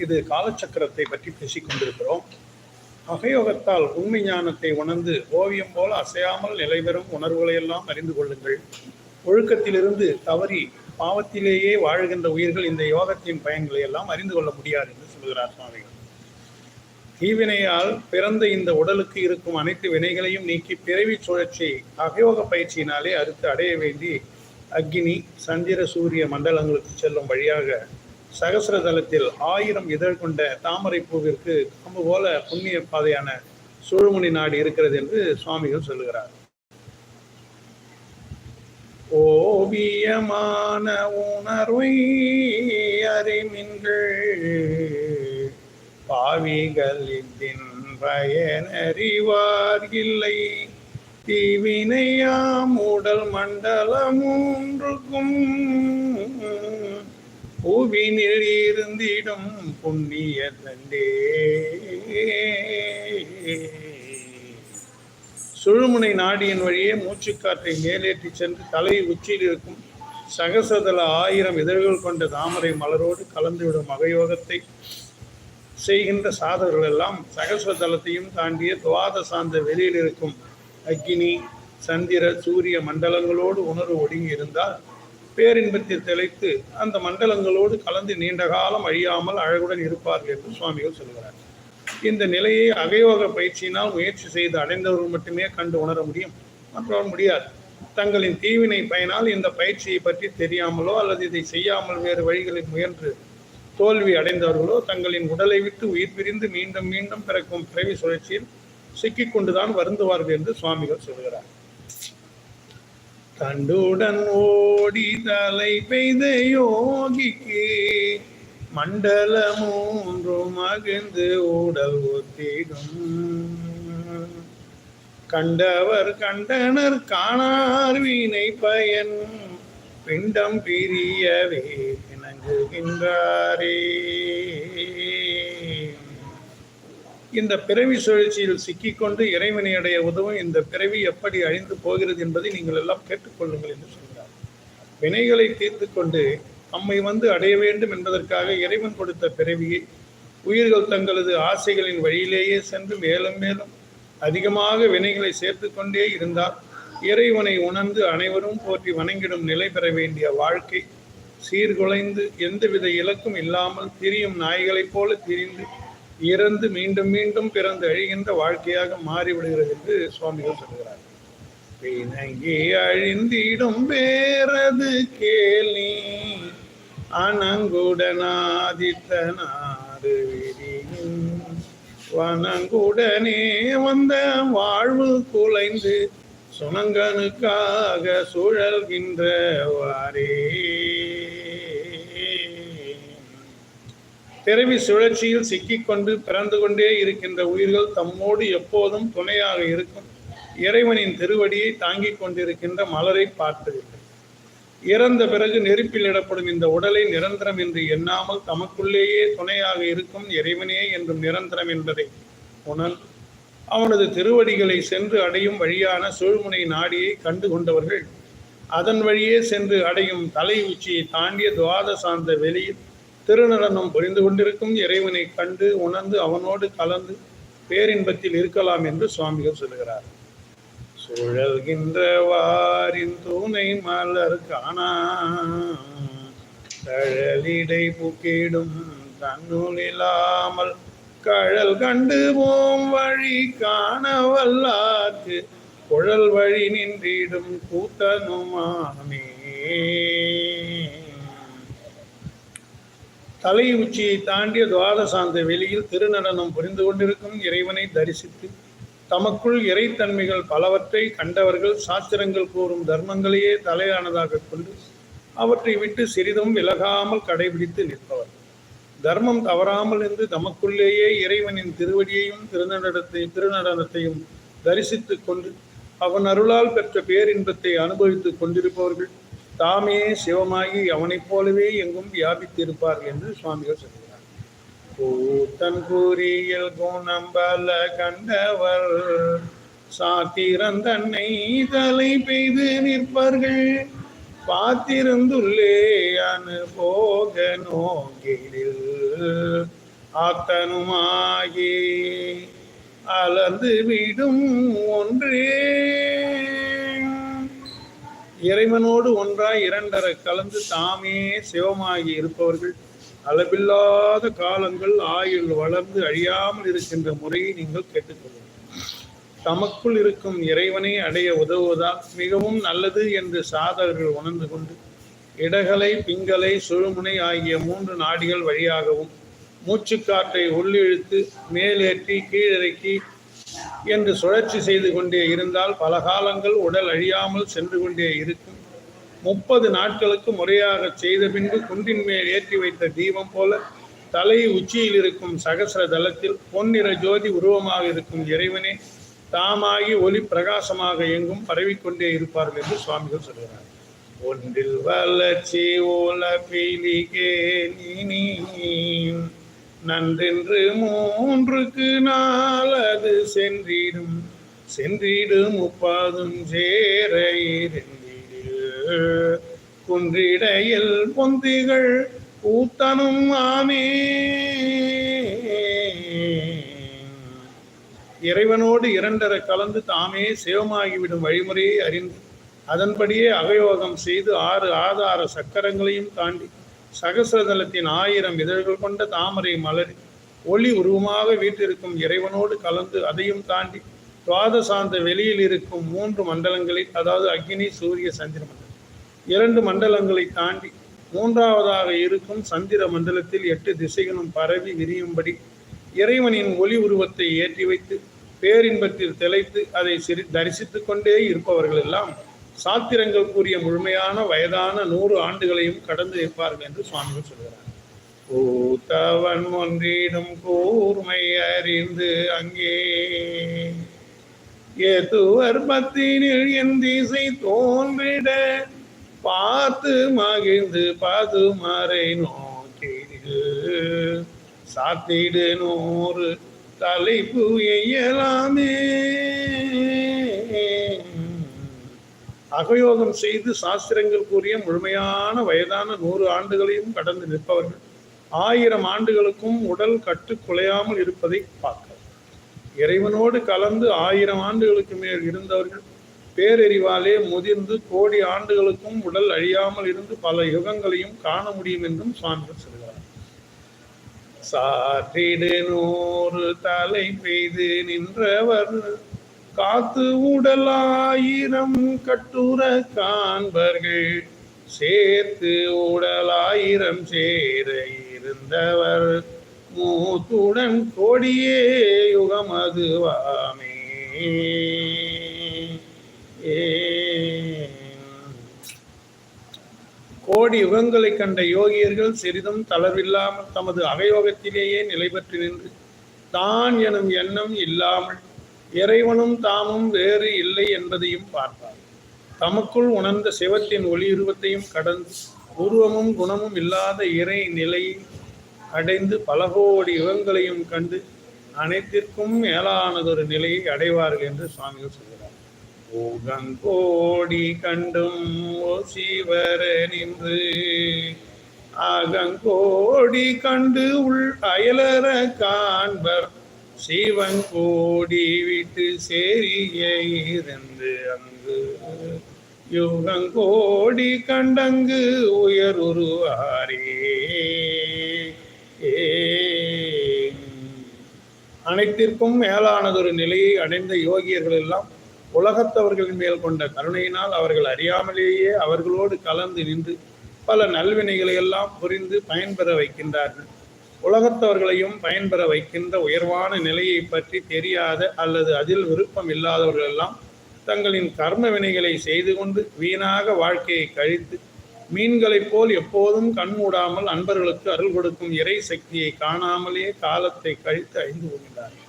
இது காலச்சக்கரத்தை பற்றி பேசிக் கொண்டிருக்கிறோம் அகயோகத்தால் உண்மை ஞானத்தை உணர்ந்து ஓவியம் போல அசையாமல் நிலைபெறும் உணர்வுகளையெல்லாம் அறிந்து கொள்ளுங்கள். ஒழுக்கத்திலிருந்து தவறி பாவத்திலேயே வாழ்கின்ற உயிர்கள் இந்த யோகத்தின் பயன்களை எல்லாம் அறிந்து கொள்ள முடியாது என்று சொல்கிறார் சுவாமிகள் தீவினையால் பிறந்த இந்த உடலுக்கு இருக்கும் அனைத்து வினைகளையும் நீக்கி பிறவி சுழற்சி அகயோக பயிற்சியினாலே அறுத்து அடைய வேண்டி அக்னி சந்திர சூரிய மண்டலங்களுக்கு செல்லும் வழியாக சகசிரதலத்தில் ஆயிரம் இதழ் கொண்ட தாமரை பூவிற்கு கம்பு போல புண்ணிய பாதையான சுழுமுனி நாடு இருக்கிறது என்று சுவாமிகள் சொல்லுகிறார். ஓவியமான உணர்வை அறிமின்கள் பாவிகள் இதின் பயனறிவார் இல்லை. தீவினையாம் உடல் மண்டலம் ஒன்றுக்கும் பூவினில் இருந்திடும் புண்ணிய தண்டே சுழுமுனை நாடியின் வழியே மூச்சுக்காற்றை மேலேற்றி சென்று தலை உச்சியில் இருக்கும் சகசதல ஆயிரம் இதழ்கள் கொண்ட தாமரை மலரோடு கலந்துவிடும் மகயோகத்தை செய்கின்ற சாதகர்கள் எல்லாம் சகசதலத்தையும் தாண்டிய துவாத சார்ந்த வெளியில் இருக்கும் அக்னி சந்திர சூரிய மண்டலங்களோடு உணர்வு ஒடுங்கி இருந்தால் பேரின்பத்தில் திளைத்து அந்த மண்டலங்களோடு கலந்து நீண்ட காலம் அழியாமல் அழகுடன் இருப்பார்கள் என்று சுவாமிகள் சொல்கிறார். இந்த நிலையை அகயோக பயிற்சியினால் முயற்சி செய்து அடைந்தவர்கள் மட்டுமே கண்டு உணர முடியும். மற்றவர் முடியாது. தங்களின் தீவினை பயனால் இந்த பயிற்சியை பற்றி தெரியாமலோ அல்லது இதை செய்யாமல் வேறு வழிகளில் முயன்று தோல்வி அடைந்தவர்களோ தங்களின் உடலை விட்டு உயிர் பிரிந்து மீண்டும் மீண்டும் பிறக்கும் பிறவி சுழற்சியில் சிக்கிக்கொண்டுதான் வருந்துவார்கள் என்று சுவாமிகள் சொல்கிறார். தண்டுடன் ஓடி தலை பெய்த யோகிக்கு. மண்டல மூன்றும் மகிழ்ந்து உடல் ஒத்திடும். கண்டவர் கண்டனர் காணார் வீணை பயன். பிண்டம் பிரியவே இணங்குகின்றாரே. இந்த பிறவி சுழற்சியில் சிக்கிக்கொண்டு இறைவனை அடைய உதவும் இந்த பிறவி எப்படி அழிந்து போகிறது என்பதை நீங்கள் எல்லாம் கேட்டுக்கொள்ளுங்கள் என்று சொல்கிறார். வினைகளை தீர்த்து கொண்டு நம்மை வந்து அடைய வேண்டும் என்பதற்காக இறைவன் கொடுத்த பிறவியை உயிர்கள் தங்களது ஆசைகளின் வழியிலேயே சென்று மேலும் மேலும் அதிகமாக வினைகளை சேர்த்து கொண்டே இருந்தால் இறைவனை உணர்ந்து அனைவரும் போற்றி வணங்கிடும் நிலை பெற வேண்டிய வாழ்க்கை சீர்குலைந்து எந்தவித இலக்கும் இல்லாமல் திரியும் நாய்களைப் போல திரிந்து இறந்து மீண்டும் மீண்டும் பிறந்து அழிகின்ற வாழ்க்கையாக மாறிவிடுகிறது என்று சுவாமிகள் சொல்கிறார் பிணங்கி அழிந்திடும் வேறது கேலி அனங்குடனாதித்தனாறு வனங்குடனே வந்த வாழ்வு குலைந்து சுனங்கனுக்காக சுழல்கின்ற வாரே. பிறவி சுழற்சியில் சிக்கிக்கொண்டு பிறந்து கொண்டே இருக்கின்ற உயிர்கள் தம்மோடு எப்போதும் துணையாக இருக்கும். இறைவனின் திருவடியை தாங்கிக் கொண்டிருக்கின்ற மலரை பார்த்ததில்லை இறந்த பிறகு நெருப்பில் இடப்படும் இந்த உடலை நிரந்தரம் என்று எண்ணாமல் தமக்குள்ளேயே துணையாக இருக்கும் இறைவனே என்றும் நிரந்தரம் என்பதை உணர். அவனது திருவடிகளை சென்று அடையும் வழியான சூழ்முனை நாடியை கண்டு கொண்டவர்கள் அதன் வழியே சென்று அடையும் தலை உச்சியை தாண்டிய துவாத சார்ந்த வெளியில் திருநடனம் புரிந்து கொண்டிருக்கும் இறைவனை கண்டு உணர்ந்து அவனோடு கலந்து பேரின்பத்தில் இருக்கலாம் என்று சுவாமிகள் சொல்கிறார் சுழல்கின்றவாரின் தூணை மலர் காணா கழலிடை புக்கிடும் தன்னுள் இல்லாமல் கழல் கண்டு போம் வழி காண குழல் வழி நின்றிடும் கூத்தனுமாமே தலை உச்சியை தாண்டிய துவாதசாந்த வெளியில் திருநடனம் புரிந்து கொண்டிருக்கும் இறைவனை தரிசித்து தமக்குள் இறைத்தன்மைகள் பலவற்றை கண்டவர்கள் சாஸ்திரங்கள் கூறும் தர்மங்களையே தலையானதாக கொண்டு அவற்றை விட்டு சிறிதும் விலகாமல் கடைபிடித்து நிற்பவர். தர்மம் தவறாமல் என்று தமக்குள்ளேயே இறைவனின் திருவடியையும் திருநடனத்தை திருநடனத்தையும் தரிசித்துக் கொண்டு அவன் அருளால் பெற்ற பேரின்பத்தை அனுபவித்துக் கொண்டிருப்பவர்கள் தாமே சிவமாகி அவனைப் போலவே எங்கும் வியாபித்திருப்பார்கள் என்று சுவாமிகள் சொல்கிறார். கூத்தன் கூறியல் குணம்பல கண்டவர் சாத்திரந்தன்னை தலை பெய்து நிற்பார்கள். பார்த்திருந்துள்ளே அனுபோக நோக்கில் ஆத்தனுமாகி அலர்ந்து விடும் ஒன்றே. இறைவனோடு ஒன்றாய் இரண்டரை கலந்து தாமே சிவமாகி இருப்பவர்கள். அளவில்லாத காலங்கள் ஆயுள் வளர்ந்து அழியாமல் இருக்கின்ற முறையை நீங்கள் கேட்டுக்கொள்ளுங்கள். தமக்குள் இருக்கும் இறைவனை அடைய உதவுவதால் மிகவும் நல்லது என்று சாதகர்கள் உணர்ந்து கொண்டு இடகலை பிங்கலை சுழுமுனை ஆகிய மூன்று நாடிகள் வழியாகவும் மூச்சுக்காற்றை உள்ளிழுத்து மேலேற்றி கீழிறக்கி என்று சுழற்சி செய்து கொண்டே இருந்தால் பல காலங்கள் உடல் அழியாமல் சென்று கொண்டே இருக்கும். முப்பது நாட்களுக்கு முறையாக செய்த பின்பு குன்றின் மேல் ஏற்றி வைத்த தீபம் போல தலை உச்சியில் இருக்கும் சகசர தளத்தில் பொன்னிற ஜோதி உருவமாக இருக்கும் இறைவனே தாமாகி ஒளி பிரகாசமாக எங்கும் பரவிக்கொண்டே இருப்பார்கள் என்று சுவாமிகள் சொல்கிறார். ஒன்றில் வளர்ச்சி ஓல பீலிகே நீ. நன்றென்று மூன்றுக்கு நாலது சென்றிடும். சென்றிடும் முப்பாதும் சேர இருந்திடு குன்றிடையில் பொந்திகள் கூத்தனும் ஆமே. இறைவனோடு இரண்டரை கலந்து தாமே சிவமாகிவிடும் வழிமுறையை அறிந்து அதன்படியே அகயோகம் செய்து ஆறு ஆதார சக்கரங்களையும் தாண்டி சகசதலத்தின் ஆயிரம் இதழ்கள் கொண்ட தாமரை மலர் ஒளி உருவமாக வீட்டிருக்கும் இறைவனோடு கலந்து அதையும் தாண்டி துவாதசாந்த வெளியில் இருக்கும் மூன்று மண்டலங்களில் அதாவது அக்னி சூரிய சந்திர மண்டலம். இரண்டு மண்டலங்களை தாண்டி மூன்றாவதாக இருக்கும் சந்திர மண்டலத்தில் எட்டு திசைகளும் பரவி விரியும்படி இறைவனின் ஒளி உருவத்தை ஏற்றி வைத்து பேரின்பத்தில் திளைத்து அதை சிரி தரிசித்து கொண்டே இருப்பவர்கள் எல்லாம் சாத்திரங்கள் கூறிய முழுமையான வயதான நூறு ஆண்டுகளையும் கடந்து இருப்பார்கள் என்று சுவாமிகள் சொல்கிறார். பூத்தவன் ஒன்றிடும் கூர்மை அறிந்து அங்கே ஏதுவர் பத்தினில் என் திசை தோன்றிட பார்த்து மகிழ்ந்து பாதுமறை நோக்கிடு சாத்திடு நூறு தலைப்பு எய்யலாமே. அகயோகம் செய்து சாஸ்திரங்கள் கூறிய முழுமையான வயதான நூறு ஆண்டுகளையும் கடந்து நிற்பவர்கள். ஆயிரம் ஆண்டுகளுக்கும் உடல் கட்டு குலையாமல் இருப்பதை பார்க்க. இறைவனோடு கலந்து ஆயிரம் ஆண்டுகளுக்கு மேல் இருந்தவர்கள் பேரறிவாலே முதிர்ந்து கோடி ஆண்டுகளுக்கும் உடல் அழியாமல் இருந்து பல யுகங்களையும் காண முடியும் என்றும் சுவாமிகள் சொல்கிறார். சாற்றிடு நூறு தலை பெய்து நின்றவர் காத்து உடலாயிரம் கட்டுர காண்பர்கள். சேர்த்து உடலாயிரம் சேர இருந்தவர். மூத்துடன் கொடியே யுகமதுவாமே கோடி யுகங்களை கண்ட யோகியர்கள் சிறிதும் தளர்வில்லாமல் தமது அவயோகத்திலேயே நிலை பெற்று நின்று தான் எனும் எண்ணம் இல்லாமல் இறைவனும் தாமும் வேறு இல்லை என்பதையும் பார்த்தார். தமக்குள் உணர்ந்த சிவத்தின் ஒளியுருவத்தையும் கடந்து உருவமும் குணமும் இல்லாத இறை நிலையை அடைந்து பல கோடி யுகங்களையும் கண்டு அனைத்திற்கும் மேலானதொரு நிலையை அடைவார்கள் என்று சுவாமிகள் சொல்கிறார். ஊகங்கோடி கண்டும் சிவர நின்று அகங்கோடி கண்டு உள் அயலற காண்பர் சிவன் கோடி விட்டு சேரிய இருந்து அங்கு யுகங்கோடி கண்டங்கு உயர் உருவாரே அனைத்திற்கும் மேலானதொரு நிலையை அடைந்த யோகியர்கள் எல்லாம் உலகத்தவர்களின் மேல் கொண்ட கருணையினால் அவர்கள் அறியாமலேயே அவர்களோடு கலந்து நின்று பல நல்வினைகளை எல்லாம் புரிந்து பயன்பெற வைக்கின்றார்கள். உலகத்தவர்களையும் பயன்பெற வைக்கின்ற உயர்வான நிலையை பற்றி தெரியாத அல்லது அதில் விருப்பம் இல்லாதவர்கள் எல்லாம் தங்களின் கர்ம வினைகளை செய்து கொண்டு வீணாக வாழ்க்கையை கழித்து மீன்களைப் போல் எப்போதும் கண்மூடாமல் அன்பர்களுக்கு அருள் கொடுக்கும் இறை சக்தியை காணாமலே காலத்தை கழித்து அழிந்து கொள்கிறார்கள்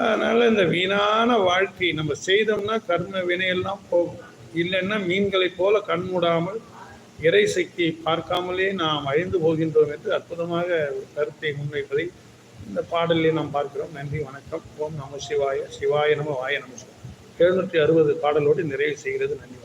அதனால இந்த வீணான வாழ்க்கை நம்ம செய்தோம்னா கர்ம வினையெல்லாம் போகும். இல்லைன்னா மீன்களைப் போல கண்மூடாமல் இறை சக்தியை பார்க்காமலே நாம் அழிந்து போகின்றோம் என்று அற்புதமாக ஒரு கருத்தை முன்வைப்பதை இந்த பாடலில் நாம் பார்க்கிறோம். நன்றி வணக்கம். ஓம் நம சிவாய. சிவாய நம வாய நம. எழுநூற்றி அறுபது பாடலோடு நிறைவு செய்கிறது. நன்றி